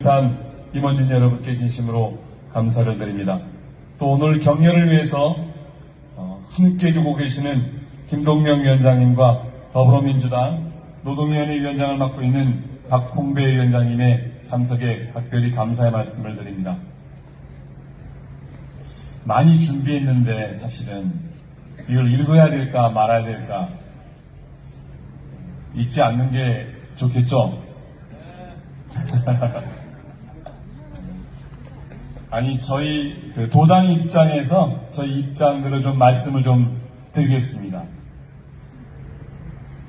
일단 임원진 여러분께 진심으로 감사를 드립니다. 또 오늘 격려를 위해서 어, 함께 두고 계시는 김동명 위원장님과 더불어민주당 노동위원회 위원장을 맡고 있는 박홍배 위원장님의 참석에 각별히 감사의 말씀을 드립니다. 많이 준비했는데 사실은 이걸 읽어야 될까 말아야 될까 읽지 않는 게 좋겠죠? 아니 저희 그 도당 입장에서 저희 입장들을 좀 말씀을 좀 드리겠습니다.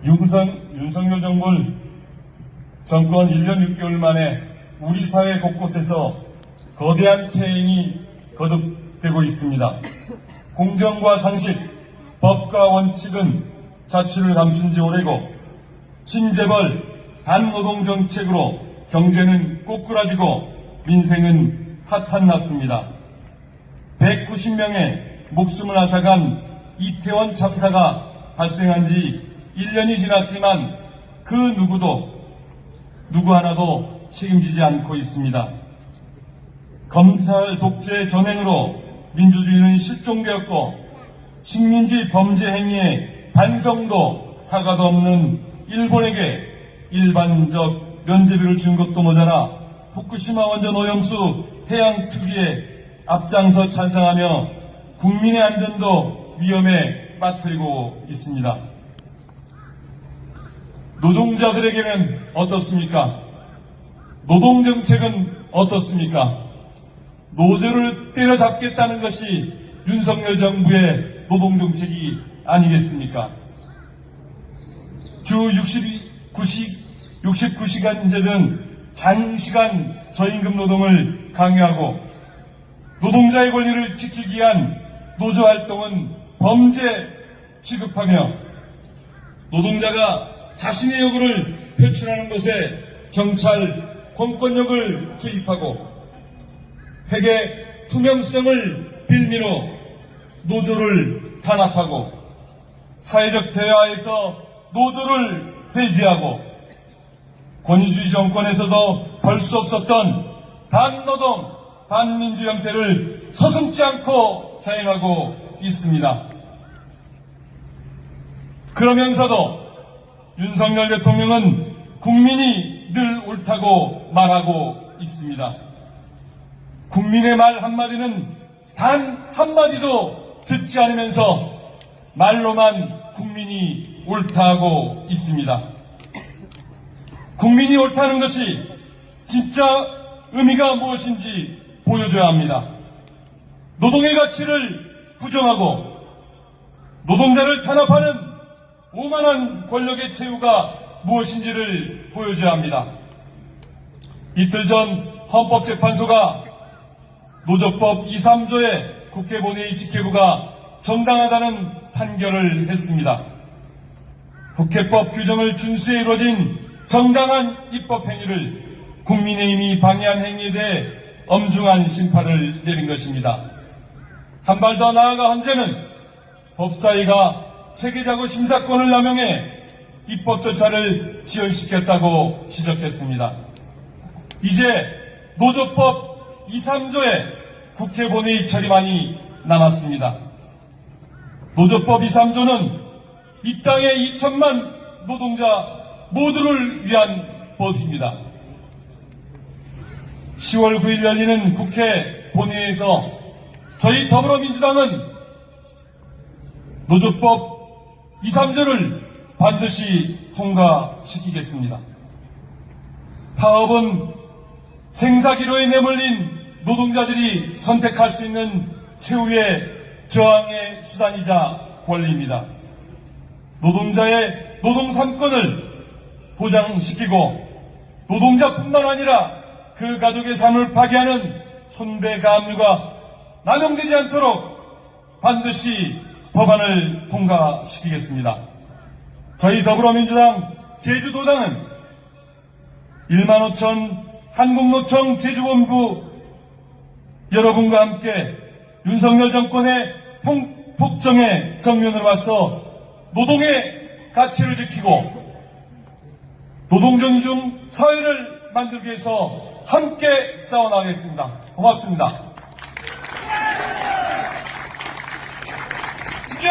윤선, 윤석열 정부 정권 1년 6개월 만에 우리 사회 곳곳에서 거대한 퇴행이 거듭되고 있습니다. 공정과 상식, 법과 원칙은 자취를 감춘 지 오래고 친재벌 반노동 정책으로 경제는 꼬꾸라지고 민생은 파탄났습니다. 190명의 목숨을 앗아간 이태원 참사가 발생한 지 1년이 지났지만 그 누구도 누구 하나도 책임지지 않고 있습니다. 검찰 독재 전행으로 민주주의는 실종되었고 식민지 범죄 행위에 반성도 사과도 없는 일본에게 일반적 면제비를 준 것도 모자라 후쿠시마 원전 오염수 해양 특위에 앞장서 찬성하며 국민의 안전도 위험에 빠뜨리고 있습니다. 노동자들에게는 어떻습니까? 노동정책은 어떻습니까? 노조를 때려잡겠다는 것이 윤석열 정부의 노동정책이 아니겠습니까? 주 69시, 69시간제 등 장시간 저임금 노동을 강요하고 노동자의 권리를 지키기 위한 노조 활동은 범죄 취급하며 노동자가 자신의 요구를 표출하는 것에 경찰 공권력을 투입하고 회계 투명성을 빌미로 노조를 탄압하고 사회적 대화에서 노조를 폐지하고 권위주의 정권에서도 볼 수 없었던 반노동, 반민주 형태를 서슴지 않고 자행하고 있습니다. 그러면서도 윤석열 대통령은 국민이 늘 옳다고 말하고 있습니다. 국민의 말 한마디는 단 한마디도 듣지 않으면서 말로만 국민이 옳다고 있습니다. 국민이 옳다는 것이 진짜 의미가 무엇인지 보여줘야 합니다. 노동의 가치를 부정하고 노동자를 탄압하는 오만한 권력의 최후가 무엇인지를 보여줘야 합니다. 이틀 전 헌법재판소가 노조법 2, 3조의 국회 본회의 직회부가 정당하다는 판결을 했습니다. 국회법 규정을 준수해 이루어진 정당한 입법 행위를 국민의힘이 방해한 행위에 대해 엄중한 심판을 내린 것입니다. 한 발 더 나아가 헌재는 법사위가 체계자고 심사권을 남용해 입법 절차를 지연시켰다고 지적했습니다. 이제 노조법 2, 3조의 국회 본회의 처리만이 남았습니다. 노조법 2, 3조는 이 땅의 2천만 노동자 모두를 위한 법입니다. 10월 9일 열리는 국회 본회의에서 저희 더불어민주당은 노조법 2, 3조를 반드시 통과시키겠습니다. 파업은 생사기로에 내몰린 노동자들이 선택할 수 있는 최후의 저항의 수단이자 권리입니다. 노동자의 노동 3권을 보장시키고 노동자뿐만 아니라 그 가족의 삶을 파괴하는 손배 가압류가 남용되지 않도록 반드시 법안을 통과시키겠습니다. 저희 더불어민주당 제주도당은 1만 5천 한국노총 제주본부 여러분과 함께 윤석열 정권의 폭, 폭정의 정면으로 와서 노동의 가치를 지키고 노동전 중 사회를 만들기 위해서 함께 싸워나가겠습니다. 고맙습니다. 이제